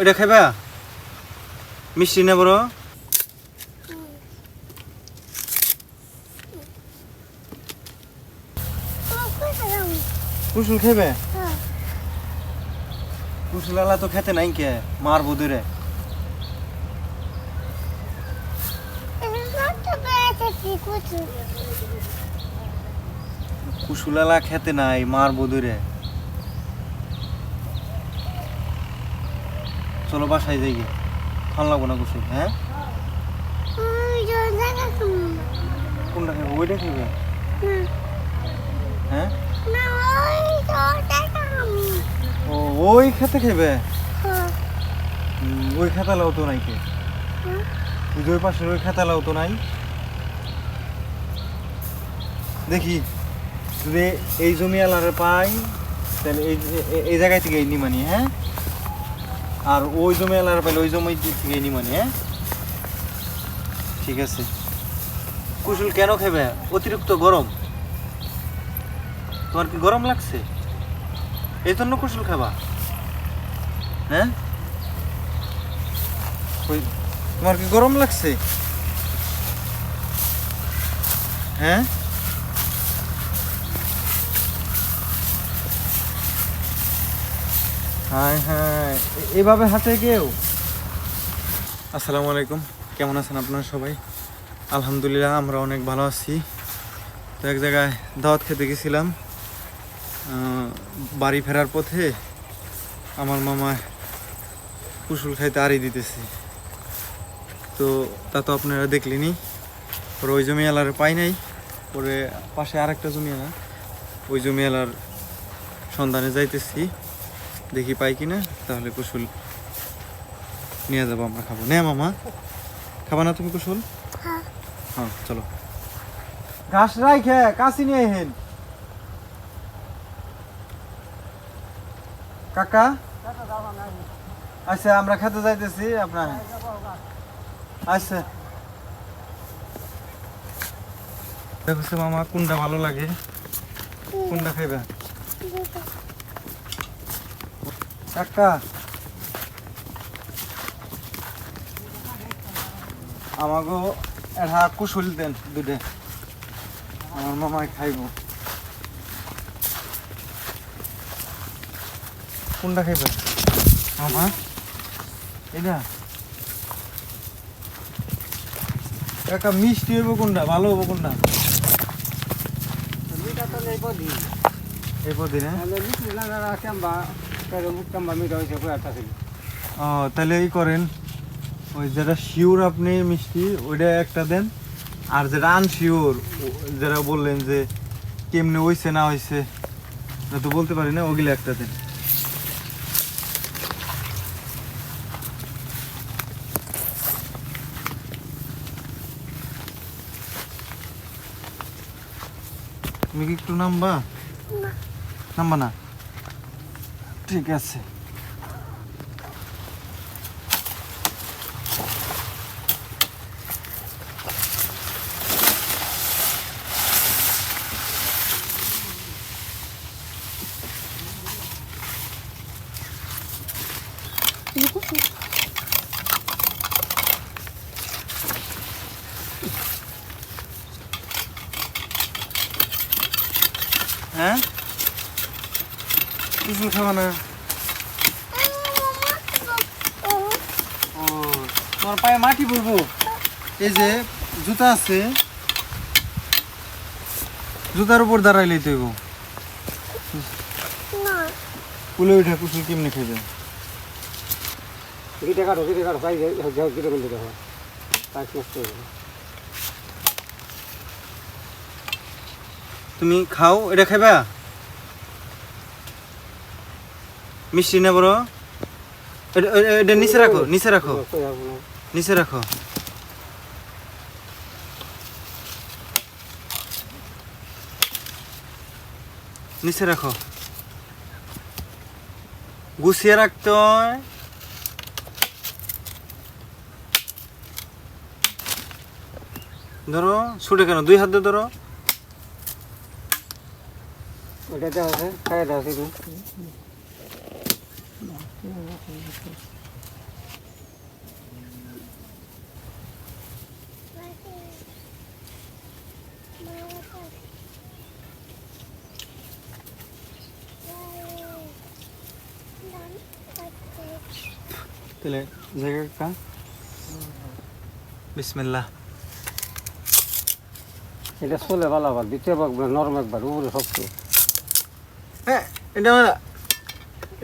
এটা খাইবা? মিষ্টি না বড়। কুসুল খাইবে? কুসুল আলা তো খেতে নাই কে মার বুদুরে কুসুল আলা খেতে নাই মার বুদুরে চলো বাসায় যাই। গিয়ে খান লাগবো না কুসুল হ্যাঁ? কোনটা খাইবে ওইটা খাইবে হ্যাঁ? ও ওই খেতে খাইবে? হুম, ওই খেতালাও তো নাই কে? ওই যে ওই পাশের ওই খেতালাও তো নাই। দেখি যদি এই জমি আলারে পাই তাহলে এই এই জায়গায় থেকে নি মানি হ্যাঁ? আর ওই জমি আলারে পাইলে ওই জমি থেকে নি মানে হ্যাঁ? ঠিক আছে। কুশল কেন খাবে অতিরিক্ত গরম। তোমার কি গরম লাগছে? এই জন্য কুশল খাবা। হ্যাঁ? ওই, তোমার কি গরম লাগছে? হ্যাঁ? হাই এ- এভাবে হাতে কেউ? আসসালামু আলাইকুম। কেমন আছেন আপনারা সবাই? আলহামদুলিল্লাহ, আমরা অনেক ভালো আছি। তো এক জায়গায় দাওয়াত খেতে গেছিলাম। বাড়ি ফেরার পথে আমার মামা কুসুল খাইতে আড়ি দিতেছে। তো তা তো আপনারা দেখলেনি পরে ওই জমি আলার পাই নাই। পরে পাশে আরেকটা জমি আলা ওই জমি আলার সন্ধানে যাইতেছি। দেখি পাই কিনা তাহলে কুসুল নিয়ে যাব আমরা খাব। নে মামা খাবা না তুমি কুসুল হ্যাঁ। চলো। ঘাস রাই খে কাশি নিয়ে হেন কাকা? আচ্ছা আমরা খেতে যাইতেছি আপনার। আচ্ছা। দেখছ মামা কোনটা ভালো লাগে কোনটা খাইবে? কাকা আমাকে এটা কুশল দেন দুটে আমার মামায় খাইব। কোনটা খাইবে? মামা? এটা কাকা মিষ্টি হইব কোনটা ভালো হব কোনটা এই পদিনে ও তাহলে এই করেন ওই যেটা শিওর আপনি মিষ্টি ওইটা একটা দেন। আর যেটা আনশিওর যেটা বললেন যে কেমনে হইছে না হইছে ওটা তো বলতে পারি না ওগুলো একটা দেন। তুমি কি একটু নামবা? নামবা না? ঠিক আছে। হ্যাঁ? কিছু খাবা না। ও তোমার পায়ে মাটি পড়ব। এই যে জুতা আছে জুতার উপর দাঁড়াইলেই তো কুলে উঠে কুসুল কেমনে খেবে তুমি খাও এটা খাইবা? মিষ্টি না বড়। এটা- নিচে রাখো নিচে রাখো। নিচে রাখো। নিচে রাখো। গুছিয়ে রাখতে ধরো, ছুটে কেন? দুই হাত দিয়ে ধরো। তাহলে জায়গাটা বিসমিল্লাহ। এটা চলে ভালো আবার দ্বিতীয় একবার নরম একবার উপরে সব হ্যাঁ এটা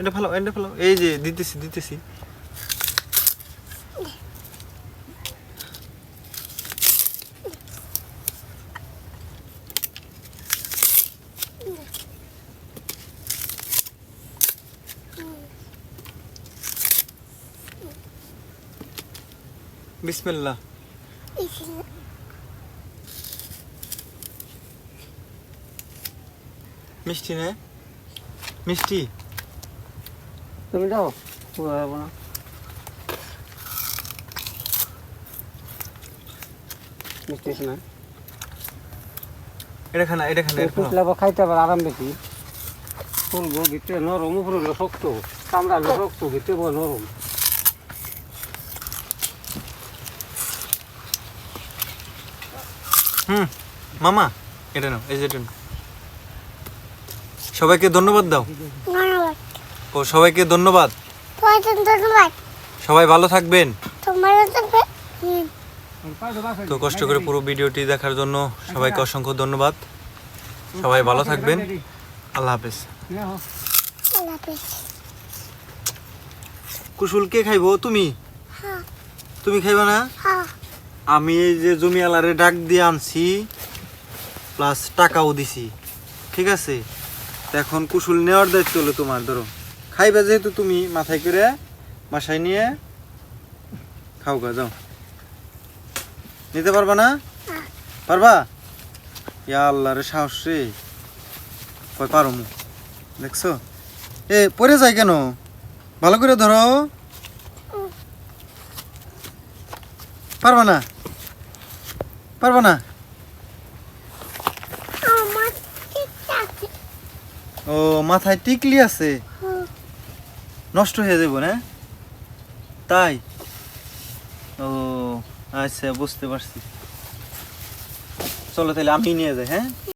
এটা ভালো এটা ভালো এই যে দিতেছি দিতেছি। বিসমিল্লাহ। মিষ্টি না? মিষ্টি? তুমি যাও যাব না। মিষ্টি না। এটা খানা এটা খানা এটা খানা। ফুটলে আবার খাইতে আবার আরাম বেশি। ফুলবো ভিতরে নরম উপরে শক্ত। কামড়া শক্ত ভিতরে নরম। হুম মামা এটা নাও এই যে সবাইকে ধন্যবাদ দাও। ও সবাইকে ধন্যবাদ। ধন্যবাদ। সবাই ভালো থাকবেন। তো কষ্ট করে পুরো ভিডিওটি দেখার জন্য সবাইকে অসংখ্য ধন্যবাদ। সবাই ভালো থাকবেন। আল্লাহ হাফেজ। আল্লাহ হাফেজ। কুশুল কে খাইবো? তুমি? হ্যাঁ। তুমি খাইবা না? হ্যাঁ। আমি এই যে জমি আলারে ডাক দিয়ে আনছি প্লাস টাকাও দিছি। ঠিক আছে? এখন কুশুল নেওয়ার দায়িত্ব হলো তোমার ধরো। খাইবা যেহেতু তুমি মাথায় করে বাসায় নিয়ে খাও গা যাও। নিতে পারবা না? পারবা? ইয়া আল্লাহ রে সাহস রে। কয় পারো মু। দেখছ? এ পরে যায় কেন? ভালো করে ধরো। পারবা না? পারবা না? ও মাথায় টিকলি আছে। হুম নষ্ট হয়ে যাব না? তাই? ও আচ্ছা বুঝতে পারছি। চলো তাহলে আমি নিয়ে যাই হ্যাঁ?